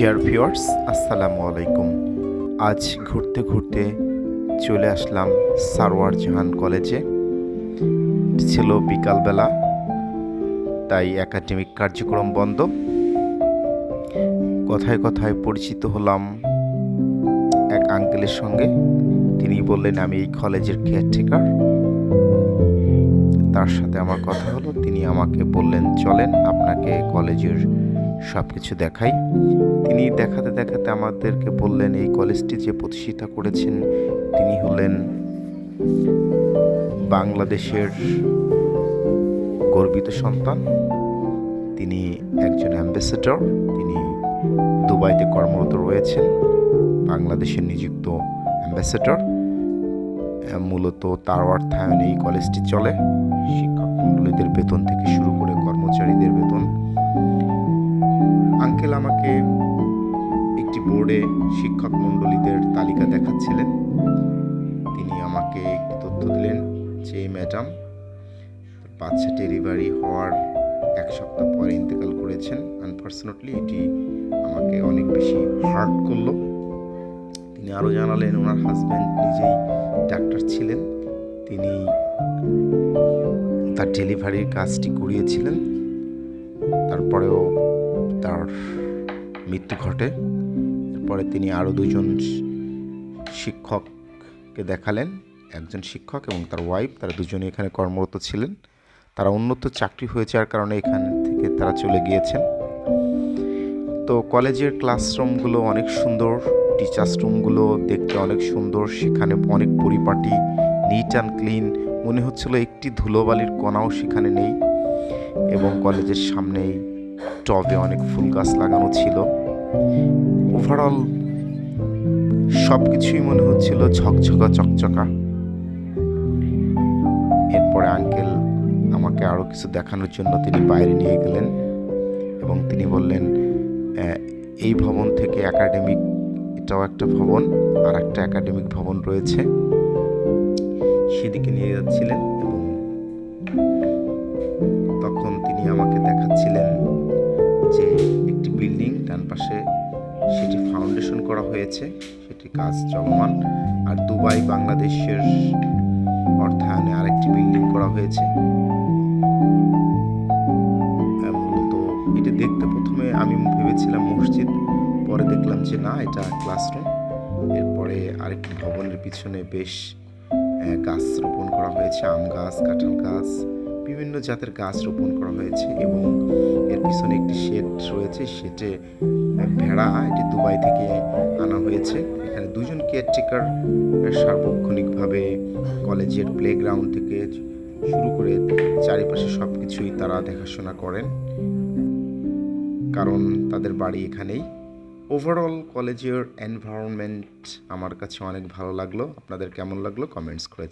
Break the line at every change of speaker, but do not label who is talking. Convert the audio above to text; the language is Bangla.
ডিয়ার ভিউয়ার্স আসসালামু আলাইকুম। আজ ঘুরতে ঘুরতে চলে আসলাম সারওয়ার জাহান কলেজে। ছিল বিকালবেলা, তাই একাডেমিক কার্যক্রম বন্ধ। কথায় কথায় পরিচিত হলাম এক আঙ্কেলের সঙ্গে। তিনি বললেন, আমি এই কলেজের কেয়ারটেকার তার সাথে আমার কথা হলো। তিনি আমাকে বললেন, চলেন, আপনাকে কলেজের সব কিছু দেখাই। তিনি দেখাতে দেখাতে আমাদেরকে বললেন, এই কলেজটি যে প্রতিষ্ঠিতা করেছেন, তিনি হলেন বাংলাদেশের গর্বিত সন্তান। তিনি একজন অ্যাম্বাসেডর, তিনি দুবাইতে কর্মরত রয়েছেন, বাংলাদেশের নিযুক্ত অ্যাম্বাসেডর। মূলত তার অর্থায়নে এই কলেজটি চলে। শিক্ষক মণ্ডলীদের বেতন থেকে শুরু করে বোর্ডে শিক্ষক মণ্ডলীদের তালিকা দেখাচ্ছিলেন। তিনি আমাকে একটি তথ্য দিলেন যে ম্যাডাম বাচ্চা ডেলিভারি হওয়ার এক সপ্তাহ পরে ইন্তেকাল করেছেন। আনফর্চুনেটলি এটি আমাকে অনেক বেশি হার্ট করল। তিনি আরও জানালেন, ওনার হাজব্যান্ড নিজেই ডাক্তার ছিলেন। তিনি তার ডেলিভারির কাজটি করিয়েছিলেন। তারপরেও তার মৃত্যু ঘটে। এরপরে তিনি আরও দুজন শিক্ষককে দেখালেন, একজন শিক্ষক এবং তার ওয়াইফ তারা দুজনে এখানে কর্মরত ছিলেন। তারা উন্নত চাকরি হয়ে যাওয়ার কারণে এখান থেকে তারা চলে গিয়েছেন। তো কলেজের ক্লাসরুমগুলো অনেক সুন্দর টিচার্স রুমগুলো দেখতে অনেক সুন্দর, সেখানে অনেক পরিপাটি নিট অ্যান্ড ক্লিন মনে হচ্ছিল একটি ধুলোবালির কণাও সেখানে নেই এবং কলেজের সামনেই টবে অনেক ফুল গাছ লাগানো ছিল। ওভারঅল সব কিছুই মনে হচ্ছিল ঝকঝকা, চকচকা। এরপরে আঙ্কেল আমাকে আরও কিছু দেখানোর জন্য তিনি বাইরে নিয়ে গেলেন এবং তিনি বললেন এই ভবন থেকে একাডেমিক এটাও একটা ভবন, আর একটা একাডেমিক ভবন রয়েছে। সেদিকে নিয়ে যাচ্ছিলেন এবং তখন তিনি আমাকে দেখাচ্ছিলেন যে একটি বিল্ডিং ডান পাশে সেটি ফাউন্ডেশন করা হয়েছে, সেটি কাজ চলমান। আর দুবাই, বাংলাদেশের অর্থায়নে আরেকটি বিল্ডিং করা হয়েছে। মূলত এটা দেখতে প্রথমে আমি ভেবেছিলাম মসজিদ, পরে দেখলাম যে না, এটা ক্লাসরুম এরপরে আরেকটি ভবনের পিছনে বেশ গাছ রোপণ করা হয়েছে, আম গাছ, কাঁঠাল গাছ। বিভিন্ন জাতের গাছ রোপণ করা হয়েছে এবং এর পিছনে একটি শেড রয়েছে। শেডে ভেড়া, এটি দুবাই থেকে আনা হয়েছে। এখানে দুজন কেয়ারটেকার সার্বক্ষণিকভাবে কলেজের প্লেগ্রাউন্ড থেকে শুরু করে চারিপাশে সব কিছুই তারা দেখাশোনা করেন। কারণ তাদের বাড়ি এখানেই। ওভারঅল কলেজের এনভায়রনমেন্ট আমার কাছে অনেক ভালো লাগল। আপনাদের কেমন লাগল? কমেন্টস করে